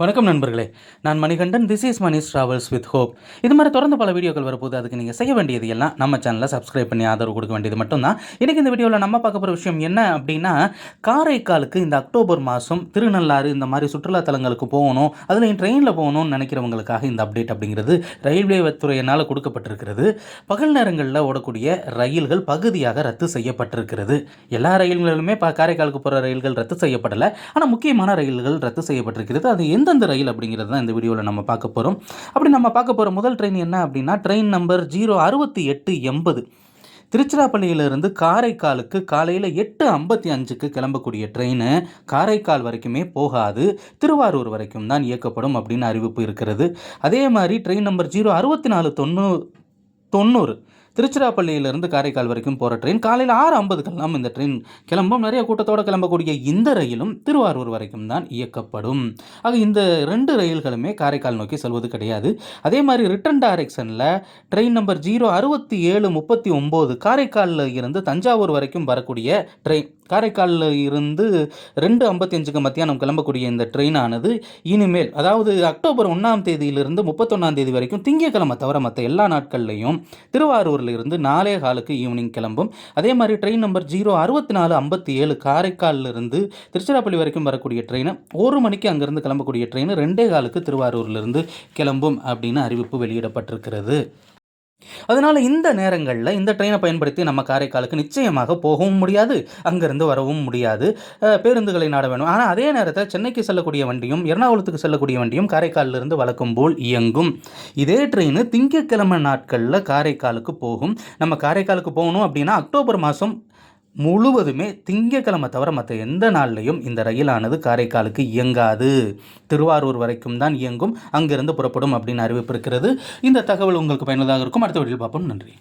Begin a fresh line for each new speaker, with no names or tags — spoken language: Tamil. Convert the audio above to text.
வணக்கம் நண்பர்களே. நான் Manikandan this is Mani's travels with hope இது மாதிரி தொடர்ந்து பல வீடியோக்கள் வரப்போது அதுக்கு நீங்கள் செய்ய வேண்டியது எல்லாம் நம்ம சேனலை சப்ஸ்கிரைப் பண்ணி ஆதரவு கொடுக்க வேண்டியது மட்டும்தான். இன்றைக்கி இந்த வீடியோவில் நம்ம பார்க்க போகிற விஷயம் என்ன அப்படின்னா காரைக்காலுக்கு இந்த அக்டோபர் மாதம் திருநள்ளாறு இந்த மாதிரி சுற்றுலா தலங்களுக்கு போகணும் அதில் ட்ரெயினில் போகணும்னு நினைக்கிறவங்களுக்காக இந்த அப்டேட் அப்படிங்கிறது ரயில்வே துறையினால் கொடுக்கப்பட்டிருக்கிறது. பகல் நேரங்களில் ஓடக்கூடிய ரயில்கள் பகுதியாக ரத்து செய்யப்பட்டிருக்கிறது. எல்லா ரயில்களுமே இப்போ காரைக்காலுக்கு போகிற ரயில்கள் ரத்து செய்யப்படலை. ஆனால் முக்கியமான ரயில்கள் ரத்து செய்யப்பட்டிருக்கிறது. அது எந்த எந்தெந்த ரயில் அப்படிங்கிறது தான் இந்த வீடியோவில் நம்ம பார்க்க போகிறோம் அப்படி நம்ம பார்க்க போகிற முதல் ட்ரெயின் என்ன அப்படின்னா ட்ரெயின் நம்பர் ஜீரோ அறுபத்தி எட்டு எண்பது திருச்சிராப்பள்ளியிலிருந்து காரைக்காலுக்கு காலையில் எட்டு ஐம்பத்தி அஞ்சுக்கு கிளம்பக்கூடிய ட்ரெயின் காரைக்கால் வரைக்குமே போகாது. திருவாரூர் வரைக்கும் தான் இயக்கப்படும் அப்படின்னு அறிவிப்பு இருக்கிறது. அதே மாதிரி ட்ரெயின் நம்பர் ஜீரோ அறுபத்தி நாலு தொண்ணூ தொண்ணூறு திருச்சிராப்பள்ளியிலிருந்து காரைக்கால் வரைக்கும் போகிற ட்ரெயின் காலையில் ஆறு ஐம்பதுக்கெல்லாம் இந்த ட்ரெயின் கிளம்பும். நிறைய கூட்டத்தோடு கிளம்பக்கூடிய இந்த ரயிலும் திருவாரூர் வரைக்கும் தான் இயக்கப்படும். ஆக இந்த ரெண்டு ரயில்களுமே காரைக்கால் நோக்கி செல்வது கிடையாது. அதே மாதிரி ரிட்டன் டைரக்ஷனில் ட்ரெயின் நம்பர் ஜீரோ அறுபத்தி ஏழு முப்பத்தி ஒம்பது காரைக்காலில் இருந்து தஞ்சாவூர் வரைக்கும் வரக்கூடிய ட்ரெயின் காரைக்காலில் இருந்து ரெண்டு ஐம்பத்தி அஞ்சுக்கு மத்தியானம் கிளம்பக்கூடிய இந்த ட்ரெயினானது இனிமேல் அதாவது அக்டோபர் ஒன்றாம் தேதியிலிருந்து முப்பத்தொன்னாம் தேதி வரைக்கும் திங்கக்கிழமை தவிர மற்ற எல்லா நாட்கள்லையும் இருந்து நாலே காலுக்கு ஈவினிங் கிளம்பும். அதே மாதிரி ட்ரெயின் நம்பர் ஜீரோ அறுபத்தி நாலு ஐம்பத்தி ஏழு காரைக்காலிலிருந்து திருச்சிராப்பள்ளி வரைக்கும் வரக்கூடிய ட்ரெயினை ஒரு மணிக்கு அங்கேருந்து கிளம்பக்கூடிய ட்ரெயின் ரெண்டே காலுக்கு திருவாரூர்லேருந்து கிளம்பும் அப்படின்னு அறிவிப்பு வெளியிடப்பட்டிருக்கிறது. அதனால் இந்த நேரங்களில் இந்த ட்ரெயினை பயன்படுத்தி நம்ம காரைக்காலுக்கு நிச்சயமாக போகவும் முடியாது அங்கேருந்து வரவும் முடியாது. பேருந்துகளை நாட வேணும். ஆனால் அதே நேரத்தில் சென்னைக்கு செல்லக்கூடிய வண்டியும் எர்ணாகுளத்துக்கு செல்லக்கூடிய வண்டியும் காரைக்காலிலிருந்து வழக்கம் போல் இயங்கும். இதே ட்ரெயின் திங்கட்கிழமை நாட்களில் காரைக்காலுக்கு போகும். நம்ம காரைக்காலுக்கு போகணும் அப்படின்னா அக்டோபர் மாதம் முழுவதுமே திங்கக்கிழமை தவிர மற்ற எந்த நாள்லையும் இந்த ரயிலானது காரைக்காலுக்கு இயங்காது. திருவாரூர் வரைக்கும் தான் இயங்கும். அங்கிருந்து புறப்படும் அப்படின்னு அறிவிப்பு இருக்கிறது. இந்த தகவல் உங்களுக்கு பயனுள்ளதாக இருக்கும். அடுத்த வீடியோவில் பார்ப்போம். நன்றி.